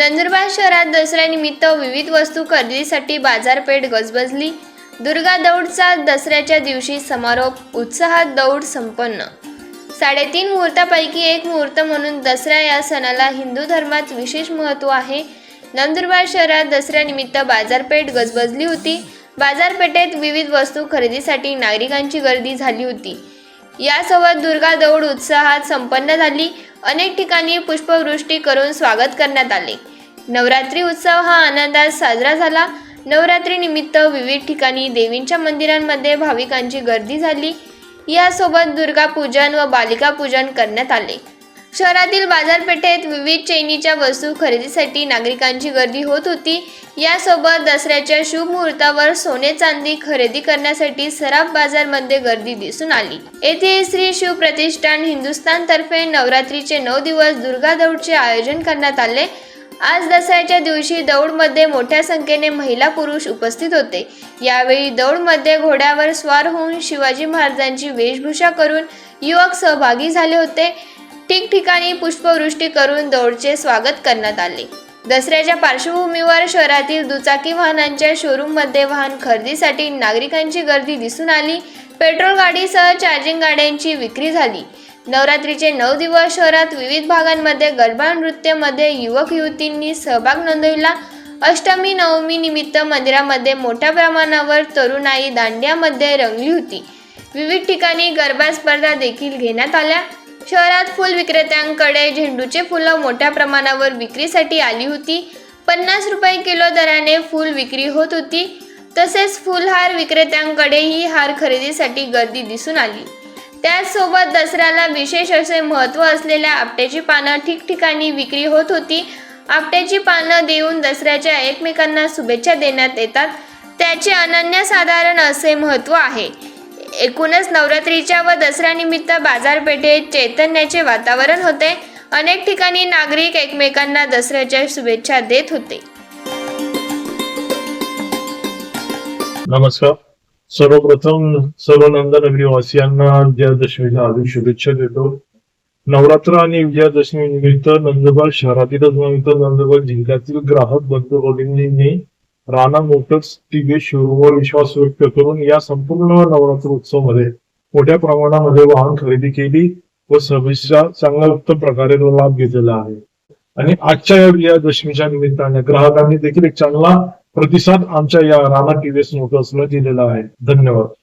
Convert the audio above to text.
नंदुरबार शहरात दसऱ्यानिमित्त विविध वस्तू खरेदीसाठी बाजारपेठ गजबजली. दुर्गा दौडचा दसऱ्याच्या दिवशी समारोप उत्साहात दौड संपन्न. साडेतीन मुहूर्तापैकी एक मुहूर्त म्हणून दसरा या सणाला हिंदू धर्मात विशेष महत्त्व आहे. नंदुरबार शहरात दसऱ्यानिमित्त बाजारपेठ गजबजली होती. बाजारपेठेत विविध वस्तू खरेदीसाठी नागरिकांची गर्दी झाली होती. यासोबत दुर्गा दौड उत्साहात संपन्न झाली. अनेक ठिकाणी पुष्पवृष्टी करून स्वागत करण्यात आले. नवरात्री उत्सव हा आनंदात साजरा झाला. नवरात्रीनिमित्त विविध ठिकाणी देवींच्या मंदिरांमध्ये भाविकांची गर्दी झाली. यासोबत दुर्गा पूजन व बालिका पूजन करण्यात आले. शहरातील बाजारपेठेत विविध चैनीच्या वस्तू खरेदीसाठी नागरिकांची गर्दी होत होती. यासोबत दसऱ्याच्या शुभ मुहूर्तावर सोने चांदी खरेदी करण्यासाठी सराफ बाजारमध्ये गर्दी दिसून आली. येथे श्री शिव प्रतिष्ठान हिंदुस्थान तर्फे नवरात्रीचे नऊ दिवस दुर्गा दौडचे आयोजन करण्यात आले. आज दसऱ्याच्या दिवशी दौडमध्ये मोठ्या संख्येने महिला पुरुष उपस्थित होते. यावेळी दौडमध्ये घोड्यावर स्वार होऊन शिवाजी महाराजांची वेशभूषा करून युवक सहभागी झाले होते. ठिकठिकाणी पुष्पवृष्टी करून दौडचे स्वागत करण्यात आले. दसऱ्याच्या पार्श्वभूमीवर शहरातील दुचाकी वाहनांच्या शोरूममध्ये वाहन खरेदीसाठी नागरिकांची गर्दी दिसून आली. पेट्रोल गाडीसह चार्जिंग गाड्यांची विक्री झाली. नवरात्रीचे नऊ दिवस शहरात विविध भागांमध्ये गरबा नृत्यामध्ये युवक युवतींनी सहभाग नोंदविला. अष्टमी नवमी निमित्त मंदिरामध्ये मोठ्या प्रमाणावर तरुणाई दांड्यामध्ये रंगली होती. विविध ठिकाणी गरबा स्पर्धा देखील घेण्यात आल्या. शहरात फुल विक्रेत्यांकडे झेंडूचे फुलं मोठ्या प्रमाणावर विक्रीसाठी आली होती. पन्नास रुपये किलो दराने फुल विक्री होत होती. तसेच फुलहार विक्रेत्यांकडेही हार खरेदीसाठी गर्दी दिसून आली. त्याचसोबत दसऱ्याला विशेष असे महत्त्व असलेल्या आपट्याची पानं ठिकठिकाणी विक्री होत होती. आपट्याची पानं देऊन दसऱ्याच्या एकमेकांना शुभेच्छा देण्यात येतात. त्याचे अनन्यसाधारण असे महत्त्व आहे. एकूणच नवरात्रीच्या व दसऱ्यानिमित्त बाजारपेठेत चैतन्याचे वातावरण होते. अनेक ठिकाणी नागरिक एकमेकांना दसऱ्याच्या शुभेच्छा देत होते. नमस्कार. सर्वप्रथम सर्व नंदनगरीवासियांना विजयादशमीच्या हार्दिक शुभेच्छा देतो. नवरात्र आणि विजयादशमी निमित्त नंदुरबार शहरातीलच नव्हे तर नंदुरबार जिल्ह्यातील ग्राहक बंधू भगिनींनी राणा मोटर्स टीव्ही शोरूमवर विश्वास व्यक्त करून या संपूर्ण नवरात्र उत्सवमध्ये मोठ्या प्रमाणामध्ये वाहन खरेदी केली व सर्व्हिसचा चांगल्या उत्तम प्रकारे तो लाभ घेतलेला आहे. आणि आजच्या या विजयादशमीच्या निमित्ताने ग्राहकांनी देखील एक चांगला प्रतिसाद आमच्या या राणा टीव्हीएस मोटर्सला दिलेला आहे. धन्यवाद.